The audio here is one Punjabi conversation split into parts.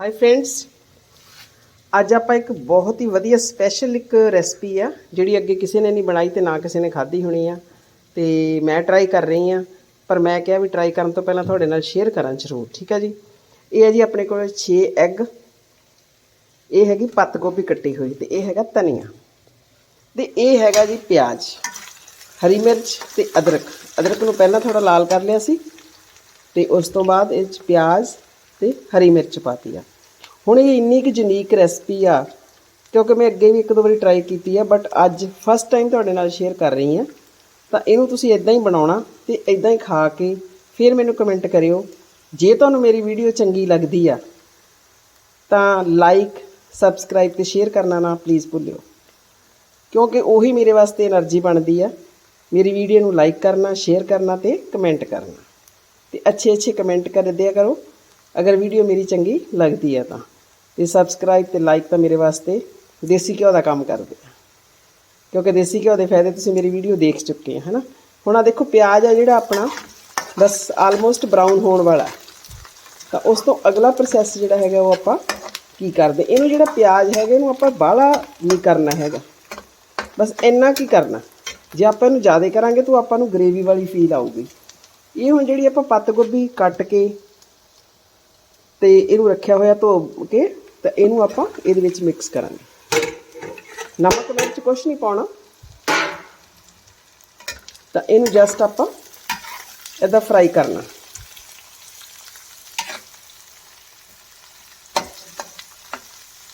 ਹਾਈ ਫਰੈਂਡਸ ਅੱਜ ਆਪਾਂ ਇੱਕ ਬਹੁਤ ਹੀ ਵਧੀਆ ਸਪੈਸ਼ਲ ਇੱਕ ਰੈਸਪੀ ਆ, ਜਿਹੜੀ ਅੱਗੇ ਕਿਸੇ ਨੇ ਨਹੀਂ ਬਣਾਈ ਤੇ ਨਾ ਕਿਸੇ ਨੇ ਖਾਧੀ ਹੋਣੀ ਆ, ਤੇ ਮੈਂ ਟਰਾਈ ਕਰ ਰਹੀ ਆ, ਪਰ ਮੈਂ ਕਿਹਾ ਵੀ ਟਰਾਈ ਕਰਨ ਤੋਂ ਪਹਿਲਾਂ ਤੁਹਾਡੇ ਨਾਲ ਸ਼ੇਅਰ ਕਰਾਂ ਜ਼ਰੂਰ, ਠੀਕ ਆ ਜੀ? ਇਹ ਹੈ ਜੀ ਆਪਣੇ ਕੋਲ 6 ਐਗ ਇਹ ਹੈਗੀ ਪੱਤ ਗੋਭੀ ਕੱਟੀ ਹੋਈ ਤੇ ਇਹ ਹੈਗਾ ਧਨੀਆ, ਤੇ ਇਹ ਹੈਗਾ ਜੀ ਪਿਆਜ਼, ਹਰੀ ਮਿਰਚ ਤੇ ਅਦਰਕ ਅਦਰਕ ਨੂੰ ਪਹਿਲਾਂ ਥੋੜਾ ਲਾਲ ਕਰ ਲਿਆ ਸੀ, ਤੇ ਉਸ ਤੋਂ ਬਾਅਦ ਇਹ 'ਚ ਪਿਆਜ਼ ਤੇ ਹਰੀ ਮਿਰਚ ਪਾਤੀ ਆ। ਹੁਣ ਇਹ ਇੰਨੀ ਕਿ ਯੂਨੀਕ ਰੈਸਪੀ ਆ, ਕਿਉਂਕਿ ਮੈਂ ਅੱਗੇ ਵੀ ਇੱਕ ਦੋ ਵਾਰੀ ਟਰਾਈ ਕੀਤੀ ਆ ਬਟ ਅੱਜ ਫਸਟ ਟਾਈਮ ਤੁਹਾਡੇ ਨਾਲ ਸ਼ੇਅਰ ਕਰ ਰਹੀ ਆ, ਤਾਂ ਇਹਨੂੰ ਤੁਸੀਂ ਇਦਾਂ ਹੀ ਬਣਾਉਣਾ ਤੇ ਇਦਾਂ ਹੀ ਖਾ ਕੇ ਫਿਰ ਮੈਨੂੰ ਕਮੈਂਟ ਕਰਿਓ। ਜੇ ਤੁਹਾਨੂੰ ਮੇਰੀ ਵੀਡੀਓ ਚੰਗੀ ਲੱਗਦੀ ਆ, ਤਾਂ ਲਾਈਕ ਸਬਸਕ੍ਰਾਈਬ ਤੇ ਸ਼ੇਅਰ ਕਰਨਾ ਨਾ ਪਲੀਜ਼ ਭੁੱਲਿਓ। ਕਿਉਂਕਿ ਉਹੀ ਮੇਰੇ ਵਾਸਤੇ એનર્ਜੀ ਬਣਦੀ ਆ। ਮੇਰੀ ਵੀਡੀਓ ਨੂੰ ਲਾਈਕ ਕਰਨਾ ਸ਼ੇਅਰ ਕਰਨਾ ਤੇ ਕਮੈਂਟ ਕਰਨਾ। ਤੇ ਅੱਛੇ ਅੱਛੇ ਕਮੈਂਟ ਕਰ ਦਿਆ ਕਰੋ। ਅਗਰ ਵੀਡੀਓ ਮੇਰੀ ਚੰਗੀ ਲੱਗਦੀ ਹੈ ਤਾਂ। ਤੇ ਸਬਸਕ੍ਰਾਈਬ ਤੇ ਲਾਈਕ ਤਾਂ ਮੇਰੇ ਵਾਸਤੇ ਦੇਸੀ ਘਿਓ ਦਾ ਕੰਮ ਕਰਦੇ ਆ। ਕਿਉਂਕਿ ਦੇਸੀ ਘਿਓ ਦੇ ਫਾਇਦੇ ਤੁਸੀਂ ਮੇਰੀ ਵੀਡੀਓ ਦੇਖ ਚੁੱਕੇ ਆ, ਹਨਾ। ਹੁਣ ਆ ਦੇਖੋ, ਪਿਆਜ਼ ਆ ਜਿਹੜਾ ਆਪਣਾ, ਬਸ ਆਲਮੋਸਟ ਬਰਾਊਨ ਹੋਣ ਵਾਲਾ ਤਾਂ ਉਸ ਤੋਂ ਅਗਲਾ ਪ੍ਰੋਸੈਸ ਜਿਹੜਾ ਹੈਗਾ ਉਹ ਆਪਾਂ ਕੀ ਕਰਦੇ? ਇਹਨੂੰ ਜਿਹੜਾ ਪਿਆਜ਼ ਹੈਗਾ, ਇਹਨੂੰ ਆਪਾਂ ਬਾਹਲਾ ਨਹੀਂ ਕਰਨਾ ਹੈਗਾ। ਬਸ ਇੰਨਾ ਕੀ ਕਰਨਾ? ਜੇ ਆਪਾਂ ਇਹਨੂੰ ਜ਼ਿਆਦਾ ਕਰਾਂਗੇ ਤਾਂ ਆਪਾਂ ਨੂੰ ਗ੍ਰੇਵੀ ਵਾਲੀ ਫੀਲ ਆਊਗੀ। ਇਹ ਹੁਣ ਜਿਹੜੀ ਆਪਾਂ ਪੱਤ ਗੋਭੀ ਕੱਟ ਕੇ ਤੇ ਇਹਨੂੰ ਰੱਖਿਆ ਹੋਇਆ ਧੋ ਕੇ ਤਾਂ ਇਹਨੂੰ ਆਪਾਂ ਇਹਦੇ ਵਿੱਚ ਮਿਕਸ ਕਰਾਂਗੇ। ਨਮਕ ਮਿਰਚ ਕੁਛ ਨਹੀਂ ਪਾਉਣਾ। ਤਾਂ ਇਹਨੂੰ ਜਸਟ ਆਪਾਂ ਇਦਾਂ ਫਰਾਈ ਕਰਨਾ।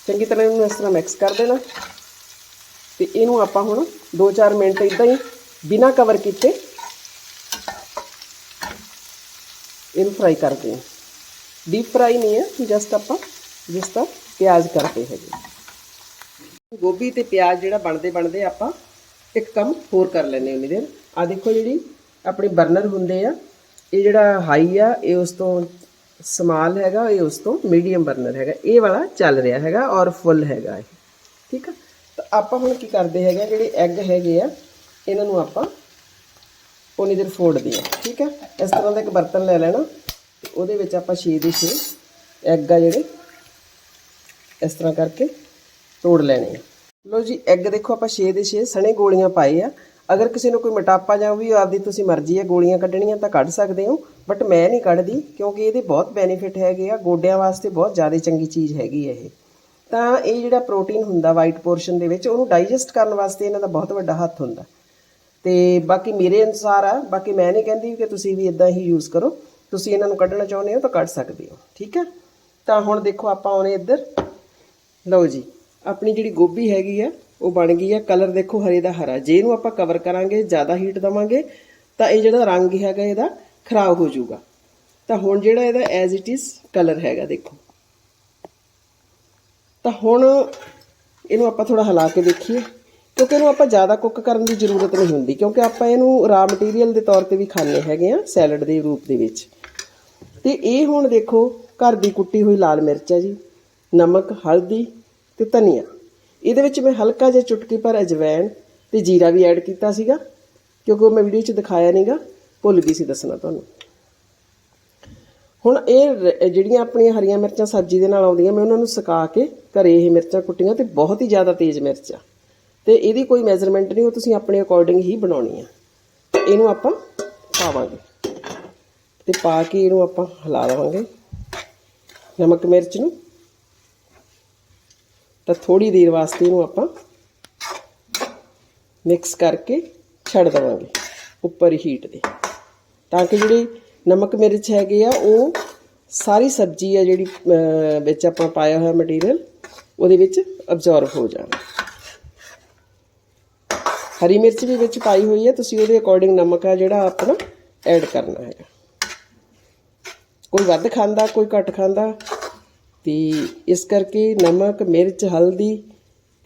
ਚੰਗੀ ਤਰ੍ਹਾਂ ਇਹਨੂੰ ਇਸ ਤਰ੍ਹਾਂ ਮਿਕਸ ਕਰ ਦੇਣਾ। ਤੇ ਇਹਨੂੰ ਆਪਾਂ ਹੁਣ 2-4 ਮਿੰਟ ਇਦਾਂ ਹੀ ਬਿਨਾ ਕਵਰ ਕੀਤੇ ਇਹਨੂੰ ਫਰਾਈ ਕਰਦੇ ਹਾਂ। ਡੀਪ ਫਰਾਈ ਨਹੀਂ ਹੈ ਜਸਟ ਆਪਾਂ ਜਿਸ ਤਰ੍ਹਾਂ ਪਿਆਜ਼ ਕਰਦੇ ਹੈਗੇ। ਗੋਭੀ ਤੇ ਪਿਆਜ਼ ਜਿਹੜਾ ਬਣਦੇ ਬਣਦੇ ਆਪਾਂ ਇੱਕ ਕੰਮ ਹੋਰ ਕਰ ਲੈਨੇ ਉਨੀ ਦੇਰ। ਆ ਦੇਖੋ ਜਿਹੜੀ ਆਪਣੇ ਬਰਨਰ ਹੁੰਦੇ ਆ ਇਹ ਜਿਹੜਾ ਹਾਈ ਆ ਇਹ ਉਸ ਤੋਂ ਸਮਾਲ ਹੈਗਾ ਇਹ ਉਸ ਤੋਂ ਮੀਡੀਅਮ ਬਰਨਰ ਹੈਗਾ। ਇਹ ਵਾਲਾ ਚੱਲ ਰਿਹਾ ਹੈਗਾ ਔਰ ਫੁੱਲ ਹੈਗਾ ਇਹ। ਠੀਕ ਆ? ਤਾਂ ਆਪਾਂ ਹੁਣ ਕੀ ਕਰਦੇ ਹੈਗੇ ਆ, ਜਿਹੜੇ ਐਗ ਹੈਗੇ ਆ ਇਹਨਾਂ ਨੂੰ ਆਪਾਂ ਉਨੀ ਦੇਰ ਫੋੜਦੇ ਆ ਠੀਕ ਆ? ਇਸ ਤਰ੍ਹਾਂ ਦਾ ਇੱਕ ਬਰਤਨ ਲੈ ਲੈਣਾ। ਤੇ ਉਹਦੇ ਵਿੱਚ ਆਪਾਂ 6 ਦੇ 6 ਐਗ ਆ ਜਿਹੜੇ, ਇਸ ਤਰ੍ਹਾਂ ਕਰਕੇ ਤੋੜ ਲੈਣੇ ਆ। ਲਓ ਜੀ ਐਗ ਦੇਖੋ ਆਪਾਂ 6 ਦੇ 6 ਸਣੇ ਗੋਲੀਆਂ ਪਾਏ ਆ। ਅਗਰ ਕਿਸੇ ਨੂੰ ਕੋਈ ਮੋਟਾਪਾ ਜਾਂ ਵੀ ਆਪਦੀ ਤੁਸੀਂ ਮਰਜ਼ੀ ਹੈ ਗੋਲੀਆਂ ਕੱਢਣੀਆਂ ਤਾਂ ਕੱਢ ਸਕਦੇ ਹੋ ਬਟ ਮੈਂ ਨਹੀਂ ਕੱਢਦੀ ਕਿਉਂਕਿ ਇਹਦੇ ਬਹੁਤ ਬੈਨੀਫਿਟ ਹੈਗੇ ਆ, ਗੋਡਿਆਂ ਵਾਸਤੇ ਬਹੁਤ ਜ਼ਿਆਦਾ ਚੰਗੀ ਚੀਜ਼ ਹੈਗੀ ਹੈ ਇਹ। ਤਾਂ ਇਹ ਜਿਹੜਾ ਪ੍ਰੋਟੀਨ ਹੁੰਦਾ ਵਾਈਟ ਪੋਰਸ਼ਨ ਦੇ ਵਿੱਚ, ਉਹਨੂੰ ਡਾਈਜੈਸਟ ਕਰਨ ਵਾਸਤੇ ਇਹਨਾਂ ਦਾ ਬਹੁਤ ਵੱਡਾ ਹੱਥ ਹੁੰਦਾ। ਤੇ ਬਾਕੀ ਮੇਰੇ ਅਨੁਸਾਰ ਆ, ਬਾਕੀ ਮੈਂ ਨਹੀਂ ਕਹਿੰਦੀ ਕਿ ਤੁਸੀਂ ਵੀ ਇਦਾਂ ਹੀ ਯੂਜ਼ ਕਰੋ। ਤੁਸੀਂ ਇਹਨਾਂ ਨੂੰ ਕੱਢਣਾ ਚਾਹੁੰਦੇ ਹੋ ਤਾਂ ਕੱਢ ਸਕਦੇ ਹੋ, ਠੀਕ ਹੈ? ਤਾਂ ਹੁਣ ਦੇਖੋ ਆਪਾਂ ਆਉਣੇ ਇੱਧਰ। ਲਓ ਜੀ, ਆਪਣੀ ਜਿਹੜੀ ਗੋਭੀ ਹੈਗੀ ਆ ਉਹ ਬਣ ਗਈ ਆ ਕਲਰ ਦੇਖੋ ਹਰੇ ਦਾ ਹਰਾ। ਜੇ ਇਹਨੂੰ ਆਪਾਂ ਕਵਰ ਕਰਾਂਗੇ, ਜ਼ਿਆਦਾ ਹੀਟ ਦਵਾਂਗੇ, ਤਾਂ ਇਹ ਜਿਹੜਾ ਰੰਗ ਹੈਗਾ ਇਹਦਾ ਖਰਾਬ ਹੋ ਜਾਊਗਾ। ਤਾਂ ਹੁਣ ਜਿਹੜਾ ਇਹਦਾ ਐਜ਼ ਇਟ ਇਜ਼ ਕਲਰ ਹੈਗਾ, ਦੇਖੋ। ਤਾਂ ਹੁਣ ਇਹਨੂੰ ਆਪਾਂ ਥੋੜਾ ਹਿਲਾ ਕੇ ਦੇਖੀਏ। ਕਿਉਂਕਿ ਇਹਨੂੰ ਆਪਾਂ ਜ਼ਿਆਦਾ ਕੁੱਕ ਕਰਨ ਦੀ ਜ਼ਰੂਰਤ ਨਹੀਂ ਹੁੰਦੀ, ਕਿਉਂਕਿ ਆਪਾਂ ਇਹਨੂੰ ਰਾ ਮਟੀਰੀਅਲ ਦੇ ਤੌਰ ਤੇ ਵੀ ਖਾਣੇ ਹੈਗੇ ਆ ਸੈਲਡ ਦੇ ਰੂਪ ਦੇ ਵਿੱਚ। ਤੇ ਇਹ ਹੁਣ ਦੇਖੋ, ਘਰ ਦੀ ਕੁੱਟੀ ਹੋਈ ਲਾਲ ਮਿਰਚ ਹੈ ਜੀ, ਨਮਕ, ਹਲਦੀ ਤੇ ਧਨੀਆ। ਇਹਦੇ ਵਿੱਚ ਮੈਂ ਹਲਕਾ ਜਿਹਾ ਚੁਟਕੀ ਭਰ ਅਜਵਾਇਣ ਤੇ ਜੀਰਾ ਵੀ ਐਡ ਕੀਤਾ ਸੀਗਾ, ਕਿਉਂਕਿ ਉਹ ਮੈਂ ਵੀਡੀਓ 'ਚ ਦਿਖਾਇਆ ਨਹੀਂਗਾ ਭੁੱਲ ਗਈ ਸੀ ਦੱਸਣਾ ਤੁਹਾਨੂੰ। ਹੁਣ ਇਹ ਰ- ਜਿਹੜੀਆਂ ਆਪਣੀਆਂ ਹਰੀਆਂ ਮਿਰਚਾਂ ਸਬਜ਼ੀ ਦੇ ਨਾਲ ਆਉਂਦੀਆਂ, ਮੈਂ ਉਹਨਾਂ ਨੂੰ ਸੁਕਾ ਕੇ ਘਰੇ ਇਹ ਮਿਰਚਾਂ ਕੁੱਟੀਆਂ ਤੇ ਬਹੁਤ ਹੀ ਜ਼ਿਆਦਾ ਤੇਜ਼ ਮਿਰਚ ਆ। ਤੇ ਇਹਦੀ ਕੋਈ ਮੈਜ਼ਰਮੈਂਟ ਨਹੀਂ, ਉਹ ਤੁਸੀਂ ਆਪਣੇ ਅਕੋਰਡਿੰਗ ਹੀ ਬਣਾਉਣੀ ਆ। ਤੇ ਇਹਨੂੰ ਆਪਾਂ ਪਾਵਾਂਗੇ। ਤੇ ਪਾ ਕੇ ਇਹਨੂੰ ਆਪਾਂ ਹਿਲਾ ਲਵਾਂਗੇ ਨਮਕ ਮਿਰਚ ਨੂੰ। ਤਾਂ ਥੋੜੀ ਦੇਰ ਵਾਸਤੇ ਇਹਨੂੰ ਆਪਾਂ ਮਿਕਸ ਕਰਕੇ ਛੱਡ ਦੇਵਾਂਗੇ ਉੱਪਰ ਹੀਟ ਦੇ ਤਾਂ ਕਿ ਜਿਹੜੀ ਨਮਕ ਮਿਰਚ ਹੈਗੇ ਆ, ਉਹ ਸਾਰੀ ਸਬਜ਼ੀ ਆ ਜਿਹੜੀ ਵਿੱਚ ਆਪਾਂ ਪਾਇਆ ਹੋਇਆ ਮਟੀਰੀਅਲ ਉਹਦੇ ਵਿੱਚ ਅਬਜ਼ੌਰਬ ਹੋ ਜਾਣ ਹਰੀ ਮਿਰਚ ਵੀ ਵਿੱਚ ਪਾਈ ਹੋਈ ਹੈ, ਤੁਸੀਂ ਉਹਦੇ ਅਕੋਰਡਿੰਗ ਨਮਕ ਆ ਜਿਹੜਾ ਆਪਣਾ ਐਡ ਕਰਨਾ ਹੈਗਾ ਕੋਈ ਵੱਧ ਖਾਂਦਾ, ਕੋਈ ਘੱਟ ਖਾਂਦਾ, ਤੇ ਇਸ ਕਰਕੇ ਨਮਕ, ਮਿਰਚ, ਹਲਦੀ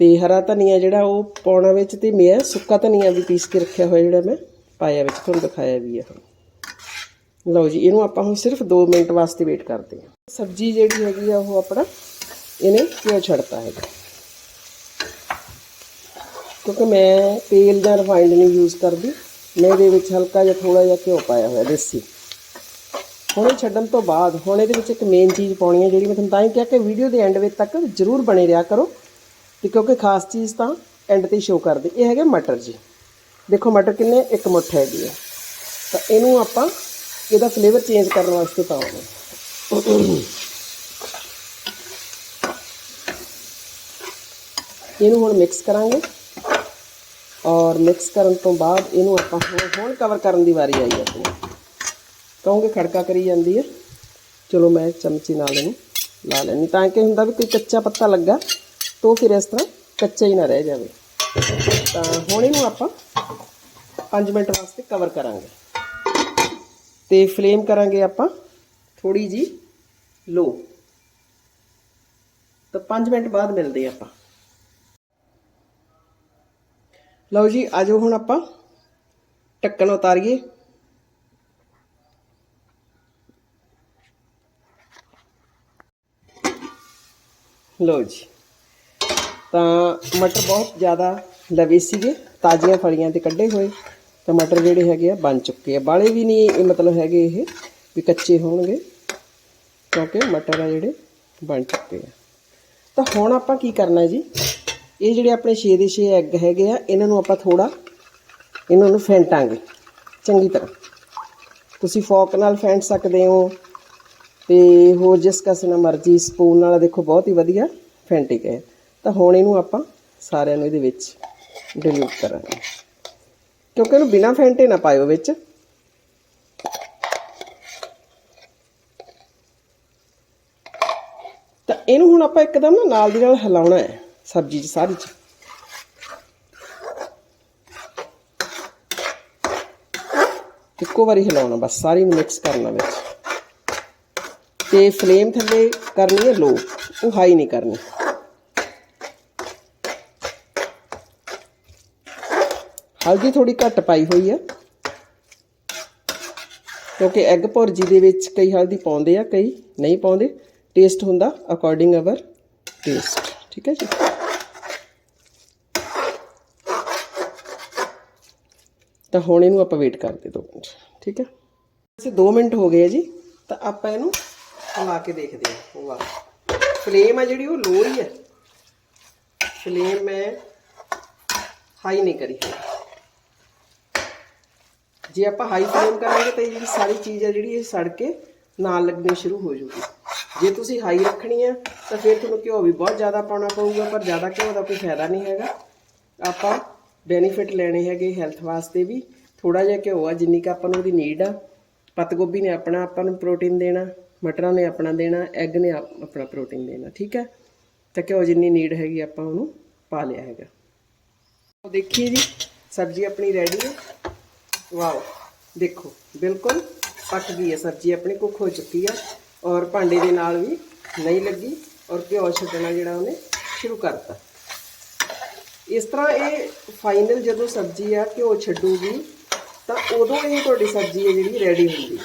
ਤੇ ਹਰਾ ਧਨੀਆ ਜਿਹੜਾ ਉਹ ਪਾਉਣਾ ਵਿੱਚ ਤੇ ਮੈਂ ਸੁੱਕਾ ਧਨੀਆ ਵੀ ਪੀਸ ਕੇ ਰੱਖਿਆ ਹੋਇਆ ਜਿਹੜਾ ਮੈਂ ਪਾਇਆ ਵਿੱਚ, ਤੁਹਾਨੂੰ ਦਿਖਾਇਆ ਵੀ ਆ। ਹੁਣ ਲਓ ਜੀ, ਇਹਨੂੰ ਆਪਾਂ ਹੁਣ ਸਿਰਫ 2 ਮਿੰਟ ਵਾਸਤੇ ਵੇਟ ਕਰਦੇ ਹਾਂ। ਸਬਜ਼ੀ ਜਿਹੜੀ ਹੈਗੀ ਆ, ਉਹ ਆਪਣਾ ਇਹਨੇ ਕਿਉਂ ਛੱਡਤਾ ਹੈਗਾ? ਕਿਉਂਕਿ ਮੈਂ ਤੇਲ ਜਾਂ ਰਿਫਾਈਨਡ ਨਹੀਂ ਯੂਜ਼ ਕਰਦੀ। ਮੈਂ ਇਹਦੇ ਵਿੱਚ ਹਲਕਾ ਜਿਹਾ ਥੋੜਾ ਜਿਹਾ ਘਿਓ ਪਾਇਆ ਹੋਇਆ, ਦੇਸੀ। ਹੁਣ ਇਹ ਛੱਡਣ ਤੋਂ ਬਾਅਦ, ਹੁਣ ਇਹਦੇ ਵਿੱਚ ਇੱਕ ਮੇਨ ਚੀਜ਼ ਪਾਉਣੀ ਹੈ ਜਿਹੜੀ ਮੈਂ ਤੁਹਾਨੂੰ ਤਾਂ ਹੀ ਕਿਹਾ ਕਿ ਵੀਡੀਓ ਦੇ ਐਂਡ ਵਿੱਚ ਤੱਕ ਜ਼ਰੂਰ ਬਣੇ ਰਿਹਾ ਕਰੋ। ਤੇ ਕਿਉਂਕਿ ਖਾਸ ਚੀਜ਼ ਤਾਂ ਐਂਡ ਤੇ ਸ਼ੋ ਕਰਦੀ। ਇਹ ਹੈਗੇ ਮਟਰ ਜੀ। ਦੇਖੋ ਮਟਰ ਕਿੰਨੇ ਇੱਕ ਮੁੱਠ ਹੈਗੀ ਹੈ ਤਾਂ ਇਹਨੂੰ ਆਪਾਂ ਇਹਦਾ ਫਲੇਵਰ ਚੇਂਜ ਕਰਨ ਵਾਸਤੇ ਪਾਵਾਂਗੇ। ਇਹਨੂੰ ਹੁਣ ਮਿਕਸ ਕਰਾਂਗੇ। ਔਰ ਮਿਕਸ ਕਰਨ ਤੋਂ ਬਾਅਦ ਇਹਨੂੰ ਆਪਾਂ ਹੁਣ ਹੁਣ ਕਵਰ ਕਰਨ ਦੀ ਵਾਰੀ ਆਈ ਆਪਣੀ। ਕਹੋਗੇ ਖੜਕਾ ਕਰੀ ਜਾਂਦੀ ਹੈ। ਚਲੋ ਮੈਂ ਚਮਚੀ ਨਾਲ ਇਹਨੂੰ ਲਾ ਲੈਣੀ ਤਾਂ ਕਿ ਹੁੰਦਾ ਵੀ ਕੋਈ ਕੱਚਾ ਪੱਤਾ ਲੱਗਾ, ਤਾਂ ਫਿਰ ਇਸ ਤਰ੍ਹਾਂ ਕੱਚਾ ਹੀ ਨਾ ਰਹਿ ਜਾਵੇ। ਤਾਂ ਹੁਣ ਇਹਨੂੰ ਆਪਾਂ 5 ਮਿੰਟ ਵਾਸਤੇ ਕਵਰ ਕਰਾਂਗੇ। ਤੇ ਫਲੇਮ ਕਰਾਂਗੇ ਆਪਾਂ ਥੋੜੀ ਜੀ ਲੋ ਤਾਂ 5 ਮਿੰਟ ਬਾਅਦ ਮਿਲਦੇ ਆਪਾਂ। ਲਓ ਜੀ ਆਜੋ ਹੁਣ ਆਪਾਂ ਢੱਕਣ ਉਤਾਰੀਏ ਲਓ ਜੀ ਤਾਂ ਮਟਰ ਬਹੁਤ ਜ਼ਿਆਦਾ ਲਵੇ ਸੀਗੇ ਤਾਜ਼ੀਆਂ ਫਲੀਆਂ ਤੇ ਕੱਢੇ ਹੋਏ ਤਾਂ ਮਟਰ ਜਿਹੜੇ ਹੈਗੇ ਆ ਬਣ ਚੁੱਕੇ ਆ ਬਾਲੇ ਵੀ ਨਹੀਂ ਇਹ ਮਤਲਬ ਹੈਗੇ ਇਹ ਵੀ ਕੱਚੇ ਹੋਣਗੇ ਕਿਉਂਕਿ ਮਟਰ ਆ ਜਿਹੜੇ ਬਣ ਚੁੱਕੇ ਆ ਤਾਂ ਹੁਣ ਆਪਾਂ ਕੀ ਕਰਨਾ ਜੀ ਇਹ ਜਿਹੜੇ ਆਪਣੇ 6 ਦੇ 6 ਐਗ ਹੈਗੇ ਆ, ਇਹਨਾਂ ਨੂੰ ਆਪਾਂ ਥੋੜਾ ਇਹਨਾਂ ਨੂੰ ਫੈਂਟਾਂਗੇ। ਚੰਗੀ ਤਰ੍ਹਾਂ। ਤੁਸੀਂ ਫੋਕ ਨਾਲ ਫੈਂਟ ਸਕਦੇ ਹੋ ਤੇ ਹੋਰ ਜਿਸ ਕਸ ਨਾਲ ਮਰਜ਼ੀ ਸਪੂਨ ਨਾਲ, ਦੇਖੋ ਬਹੁਤ ਹੀ ਵਧੀਆ ਫੈਂਟੇ ਗਏ ਤਾਂ ਹੁਣ ਇਹਨੂੰ ਆਪਾਂ ਸਾਰਿਆਂ ਨੂੰ ਇਹਦੇ ਵਿੱਚ ਡਿਲੂਟ ਕਰਾਂਗੇ। ਕਿਉਂਕਿ ਇਹਨੂੰ ਬਿਨਾ ਫੈਂਟੇ ਨਾ ਪਾਇਓ ਵਿੱਚ। ਤਾਂ ਇਹਨੂੰ ਹੁਣ ਆਪਾਂ ਇੱਕਦਮ ਨਾ ਨਾਲ ਦੀ ਨਾਲ ਹਿਲਾਉਣਾ ਹੈ। ਸਬਜ਼ੀ 'ਚ ਸਾਰੀ 'ਚ। ਇੱਕੋ ਵਾਰੀ ਹਿਲਾਉਣਾ, ਬਸ ਸਾਰੀ ਨੂੰ ਮਿਕਸ ਕਰਨਾ ਵਿੱਚ। ਤੇ ਫਲੇਮ ਥੱਲੇ ਕਰਨੀ ਹੈ ਲੋ ਉਹ ਹਾਈ ਨਹੀਂ ਕਰਨੀ। ਹਲਦੀ ਥੋੜੀ ਘੱਟ ਪਾਈ ਹੋਈ ਆ ਕਿਉਂਕਿ ਐਗ ਭੁਰਜੀ ਦੇ ਵਿੱਚ ਕਈ ਹਲਦੀ ਪਾਉਂਦੇ ਆ, ਕਈ ਨਹੀਂ ਪਾਉਂਦੇ। ਟੇਸਟ ਹੁੰਦਾ ਅਕੋਰਡਿੰਗ ਅਵਰ ਟੇਸਟ ਠੀਕ ਹੈ ਜੀ? ਤਾਂ ਹੁਣ ਇਹਨੂੰ ਆਪਾਂ ਵੇਟ ਕਰਦੇ 2 ਮਿੰਟ। ਠੀਕ ਹੈ? ਵੈਸੇ 2 ਮਿੰਟ ਹੋ ਗਏ ਆ ਜੀ, ਤਾਂ ਆਪਾਂ ਇਹਨੂੰ ਲਾ ਕੇ ਦੇਖਦੇ ਹਾਂ। ਵਾਹ। ਫਲੇਮ ਆ ਜਿਹੜੀ, ਉਹ ਲੋ ਹੀ ਹੈ। ਫਲੇਮ ਮੈਂ ਹਾਈ ਨਹੀਂ ਕਰੀ ਜੇ ਆਪਾਂ ਹਾਈ ਫਲੇਮ ਕਰਾਂਗੇ ਤਾਂ ਇਹ ਜਿਹੜੀ ਸਾਰੀ ਚੀਜ਼ ਆ ਜਿਹੜੀ, ਇਹ ਸੜ ਕੇ ਨਾਲ ਲੱਗਣੀ ਸ਼ੁਰੂ ਹੋ ਜੂਗੀ ਜੇ ਤੁਸੀਂ ਹਾਈ ਰੱਖਣੀ ਹੈ ਤਾਂ ਫਿਰ ਤੁਹਾਨੂੰ ਘਿਓ ਵੀ ਬਹੁਤ ਜ਼ਿਆਦਾ ਪਾਉਣਾ ਪਊਗਾ, ਪਰ ਜ਼ਿਆਦਾ ਘਿਓ ਦਾ ਕੋਈ ਫਾਇਦਾ ਨਹੀਂ ਹੈਗਾ। ਆਪਾਂ ਬੈਨੀਫਿਟ ਲੈਣੇ ਹੈਗੇ ਹੈਲਥ ਵਾਸਤੇ ਵੀ। ਥੋੜਾ ਜਿਹਾ ਘਿਓ ਆ, ਜਿੰਨੀ ਕੁ ਆਪਾਂ ਨੂੰ ਉਹਦੀ ਨੀਡ ਆ। ਪੱਤ ਗੋਭੀ ਨੇ ਆਪਣਾ, ਆਪਾਂ ਨੂੰ ਪ੍ਰੋਟੀਨ ਦੇਣਾ, ਮਟਰਾਂ ਨੇ ਆਪਣਾ ਦੇਣਾ ਐਗ ਨੇ ਆਪ- ਆਪਣਾ ਪ੍ਰੋਟੀਨ ਦੇਣਾ, ਠੀਕ ਹੈ? ਤਾਂ ਘਿਓ ਜਿੰਨੀ ਨੀਡ ਹੈਗੀ ਆਪਾਂ ਉਹਨੂੰ ਪਾ ਲਿਆ ਹੈਗਾ। ਉਹ ਦੇਖੀਏ ਜੀ, ਸਬਜ਼ੀ ਆਪਣੀ ਰੈਡੀ ਹੈ। ਵਾਓ, ਦੇਖੋ, ਬਿਲਕੁਲ ਪੱਕ ਗਈ ਹੈ ਸਬਜ਼ੀ, ਆਪਣੀ ਕੁੱਕ ਹੋ ਚੁੱਕੀ ਹੈ ਔਰ ਭਾਂਡੇ ਦੇ ਨਾਲ ਵੀ ਨਹੀਂ ਲੱਗੀ। ਔਰ ਘਿਓ ਛੱਡਣਾ ਜਿਹੜਾ ਉਹਨੇ ਸ਼ੁਰੂ ਕਰਤਾ। ਇਸ ਤਰ੍ਹਾਂ ਇਹ ਫਾਈਨਲ ਜਦੋਂ ਸਬਜ਼ੀ ਆ ਘਿਓ ਛੱਡੂਗੀ, ਤਾਂ ਉਦੋਂ ਇਹ ਤੁਹਾਡੀ ਸਬਜ਼ੀ ਹੈ ਜਿਹੜੀ ਰੈਡੀ ਹੁੰਦੀ ਹੈ।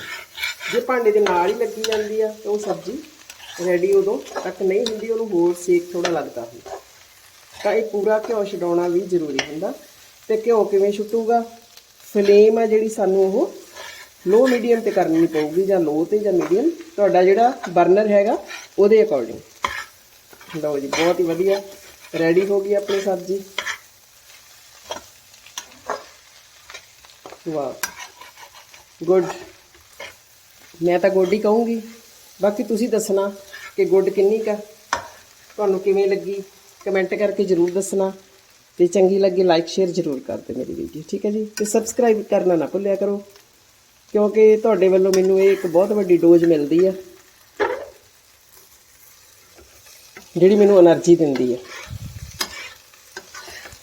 ਜੇ ਭਾਂਡੇ ਦੇ ਨਾਲ ਹੀ ਲੱਗੀ ਜਾਂਦੀ ਆ, ਤਾਂ ਉਹ ਸਬਜ਼ੀ ਰੈਡੀ ਉਦੋਂ ਤੱਕ ਨਹੀਂ ਹੁੰਦੀ, ਉਹਨੂੰ ਹੋਰ ਸੇਕ ਥੋੜਾ ਲੱਗਦਾ ਹੁੰਦਾ। ਤਾਂ ਇਹ ਪੂਰਾ ਘਿਓ ਛਡਾਉਣਾ ਵੀ ਜ਼ਰੂਰੀ ਹੁੰਦਾ ਤੇ ਘਿਓ ਕਿਵੇਂ ਛੁੱਟੂਗਾ? ਫਲੇਮ ਆ ਜਿਹੜੀ ਸਾਨੂੰ ਉਹ ਲੋ ਮੀਡੀਅਮ ਤੇ ਕਰਨੀ ਪਊਗੀ ਜਾਂ ਲੋ ਤੇ ਜਾਂ ਮੀਡੀਅਮ ਤੁਹਾਡਾ ਜਿਹੜਾ ਬਰਨਰ ਹੈਗਾ, ਉਹਦੇ ਅਕੋਰਡਿੰਗ ਲਓ ਜੀ, ਬਹੁਤ ਹੀ ਵਧੀਆ। ਰੈਡੀ ਹੋ ਗਈ ਆਪਣੀ ਸਬਜ਼ੀ? ਵਾਹ। ਗੁੱਡ। ਮੈਂ ਤਾਂ ਗੋਡੀ ਕਹੂੰਗੀ। ਬਾਕੀ ਤੁਸੀਂ ਦੱਸਣਾ ਕਿ ਗੁੱਡ ਕਿੰਨੀ ਕਾ ਤੁਹਾਨੂੰ ਕਿਵੇਂ ਲੱਗੀ? ਕਮੈਂਟ ਕਰਕੇ ਜਰੂਰ ਦੱਸਣਾ। ਤੇ ਚੰਗੀ ਲੱਗੇ ਲਾਈਕ ਸ਼ੇਅਰ ਜਰੂਰ ਕਰ ਦਿਓ ਮੇਰੀ ਵੀਡੀਓ ਠੀਕ ਹੈ ਜੀ? ਤੇ ਸਬਸਕ੍ਰਾਈਬ ਕਰਨਾ ਨਾ ਭੁੱਲਿਆ ਕਰੋ। ਕਿਉਂਕਿ ਤੁਹਾਡੇ ਵੱਲੋਂ ਮੈਨੂੰ ਇਹ ਇੱਕ ਬਹੁਤ ਵੱਡੀ ਡੋਜ਼ ਮਿਲਦੀ ਆ। ਜਿਹੜੀ ਮੈਨੂੰ એનર્ਜੀ ਦਿੰਦੀ ਹੈ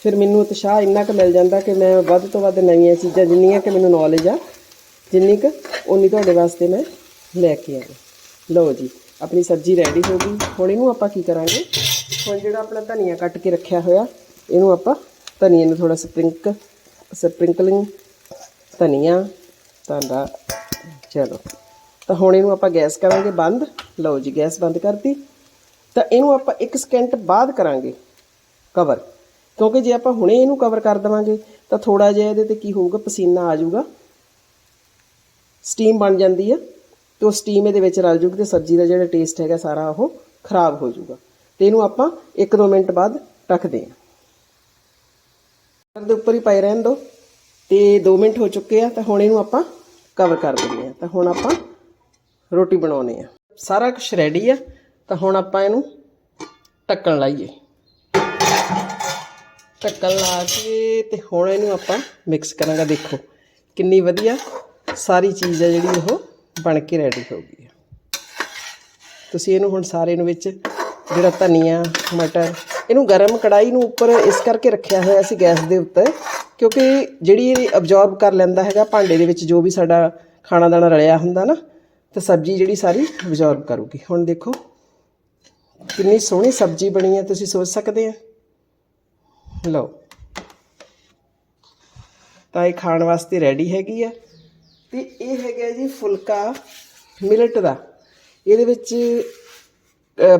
ਫਿਰ ਮੈਨੂੰ ਉਤਸ਼ਾਹ ਇੰਨਾ ਕੁ ਮਿਲ ਜਾਂਦਾ ਕਿ ਮੈਂ ਵੱਧ ਤੋਂ ਵੱਧ ਨਵੀਆਂ ਚੀਜ਼ਾਂ, ਜਿੰਨੀਆਂ ਕਿ ਮੈਨੂੰ ਨੌਲੇਜ ਆ, ਜਿੰਨੀ ਕੁ ਉਨੀ ਤੁਹਾਡੇ ਵਾਸਤੇ ਮੈਂ ਲੈ ਕੇ ਆਵਾਂ ਲਓ ਜੀ, ਆਪਣੀ ਸਬਜ਼ੀ ਰੈਡੀ ਹੋ ਗਈ। ਹੁਣ ਇਹਨੂੰ ਆਪਾਂ ਕੀ ਕਰਾਂਗੇ? ਹੁਣ ਜਿਹੜਾ ਆਪਣਾ ਧਨੀਆ ਕੱਟ ਕੇ ਰੱਖਿਆ ਹੋਇਆ, ਇਹਨੂੰ ਆਪਾਂ ਧਨੀਏ ਨੂੰ ਥੋੜਾ ਸਪ੍ਰਿੰਕ ਸਪ੍ਰਿੰਕਲਿੰਗ ਧਨੀਆ ਤੁਹਾਡਾ ਚਲੋ। ਤਾਂ ਹੁਣ ਇਹਨੂੰ ਆਪਾਂ ਗੈਸ ਕਰਾਂਗੇ ਬੰਦ। ਲਓ ਜੀ, ਗੈਸ ਬੰਦ ਕਰਤੀ। ਤਾਂ ਇਹਨੂੰ ਆਪਾਂ 1 ਸਕਿੰਟ ਬਾਅਦ ਕਰਾਂਗੇ। ਕਵਰ ਕਿਉਂਕਿ ਜੇ ਆਪਾਂ ਹੁਣੇ ਇਹਨੂੰ ਕਵਰ ਕਰ ਦਵਾਂਗੇ, ਤਾਂ ਥੋੜਾ ਜਿਹਾ ਇਹਦੇ ਤੇ ਕੀ ਹੋਊਗਾ, ਪਸੀਨਾ ਆ ਜਾਊਗਾ। ਸਟੀਮ ਬਣ ਜਾਂਦੀ ਆ, ਤੇ ਉਹ ਸਟੀਮ ਇਹਦੇ ਵਿੱਚ ਰਲ ਜੂਗੀ ਤੇ ਸਬਜ਼ੀ ਦਾ ਜਿਹੜਾ ਟੇਸਟ ਹੈਗਾ ਸਾਰਾ ਉਹ ਖਰਾਬ ਹੋ ਜਾਊਗਾ। ਤੇ ਇਹਨੂੰ ਆਪਾਂ 1-2 ਮਿੰਟ ਬਾਅਦ ਰੱਖਦੇ ਹਾਂ। ਦੇ ਉੱਪਰ ਹੀ ਪਏ ਰਹਿਣ ਦੋ। ਤੇ 2 ਮਿੰਟ ਹੋ ਚੁੱਕੇ ਆ, ਤਾਂ ਹੁਣ ਇਹਨੂੰ ਆਪਾਂ ਕਵਰ ਕਰ ਦਿੰਦੇ ਆ ਤਾਂ ਹੁਣ ਆਪਾਂ ਰੋਟੀ ਬਣਾਉਣੇ ਆ ਸਾਰਾ ਕੁਝ ਰੈਡੀ ਆ, ਤਾਂ ਹੁਣ ਆਪਾਂ ਇਹਨੂੰ ਟੱਕਣ ਲਾਈਏ। ਢੱਕਣ ਲਾ ਕੇ ਤੇ ਹੁਣ ਇਹਨੂੰ ਆਪਾਂ ਮਿਕਸ ਕਰਾਂਗਾ। ਦੇਖੋ ਕਿੰਨੀ ਵਧੀਆ ਸਾਰੀ ਚੀਜ਼ ਹੈ ਜਿਹੜੀ ਉਹ ਬਣ ਕੇ ਰੈਡੀ ਹੋ ਗਈ ਹੈ। ਤੁਸੀਂ ਇਹਨੂੰ ਹੁਣ ਸਾਰੇ ਨੂੰ ਵਿੱਚ ਜਿਹੜਾ ਧਨੀਆ, ਮਟਰ, ਇਹਨੂੰ ਗਰਮ ਕੜਾਈ ਨੂੰ ਉੱਪਰ ਇਸ ਕਰਕੇ ਰੱਖਿਆ ਹੋਇਆ ਸੀ ਗੈਸ ਦੇ ਉੱਤੇ, ਕਿਉਂਕਿ ਜਿਹੜੀ ਇਹ ਅਬਜ਼ੌਰਬ ਕਰ ਲੈਂਦਾ ਹੈਗਾ ਭਾਂਡੇ ਦੇ ਵਿੱਚ ਜੋ ਵੀ ਸਾਡਾ ਖਾਣਾ ਦਾਣਾ ਰਲਿਆ ਹੁੰਦਾ ਨਾ, ਤੇ ਸਬਜ਼ੀ ਜਿਹੜੀ ਸਾਰੀ ਅਬਜ਼ੌਰਬ ਕਰੂਗੀ। ਹੁਣ ਦੇਖੋ ਕਿੰਨੀ ਸੋਹਣੀ ਸਬਜ਼ੀ ਬਣੀ ਹੈ, ਤੁਸੀਂ ਸੋਚ ਸਕਦੇ ਆ। ਲਓ। ਤਾਂ ਇਹ ਖਾਣ ਵਾਸਤੇ ਰੈਡੀ ਹੈਗੀ ਆ। ਤੇ ਇਹ ਹੈਗਾ ਜੀ ਫੁਲਕਾ ਮਿਲਟ ਦਾ। ਇਹਦੇ ਵਿੱਚ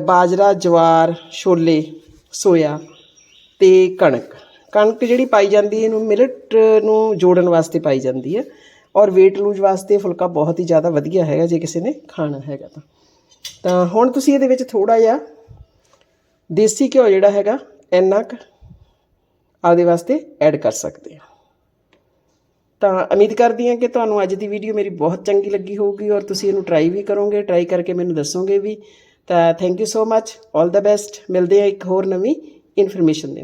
ਬਾਜਰਾ, ਜਵਾਰ, ਛੋਲੇ, ਸੋਇਆ ਤੇ ਕਣਕ। ਕਣਕ ਜਿਹੜੀ ਪਾਈ ਜਾਂਦੀ ਹੈ, ਇਹਨੂੰ ਮਿਲਟ ਨੂੰ ਜੋੜਨ ਵਾਸਤੇ ਪਾਈ ਜਾਂਦੀ ਹੈ। ਔਰ weight ਲੂਜ਼ ਵਾਸਤੇ ਫੁਲਕਾ ਬਹੁਤ ਹੀ ਜ਼ਿਆਦਾ ਵਧੀਆ ਹੈਗਾ, ਜੇ ਕਿਸੇ ਨੇ ਖਾਣਾ ਹੈਗਾ ਤਾਂ। ਤਾਂ ਹੁਣ ਤੁਸੀਂ ਇਹਦੇ ਵਿੱਚ ਥੋੜਾ ਜਿਹਾ ਦੇਸੀ ਘਿਓ ਜਿਹੜਾ ਹੈਗਾ, ਇੰਨਾ ਕੁ ਆਪਦੇ ਵਾਸਤੇ ਐਡ ਕਰ ਸਕਦੇ ਹਾਂ। ਤਾਂ ਉਮੀਦ ਕਰਦੀ ਹਾਂ ਕਿ ਤੁਹਾਨੂੰ ਅੱਜ ਦੀ ਵੀਡੀਓ ਮੇਰੀ ਬਹੁਤ ਚੰਗੀ ਲੱਗੀ ਹੋਊਗੀ ਔਰ ਤੁਸੀਂ ਇਹਨੂੰ ਟਰਾਈ ਵੀ ਕਰੋਗੇ ਟਰਾਈ ਕਰਕੇ ਮੈਨੂੰ ਦੱਸੋਗੇ ਵੀ। ਤਾਂ ਥੈਂਕ ਯੂ ਸੋ ਮੱਚ 올 ਦਾ ਬੈਸਟ ਮਿਲਦੇ ਆ ਇੱਕ ਹੋਰ ਨਵੀਂ ਇਨਫੋਰਮੇਸ਼ਨ ਦੇ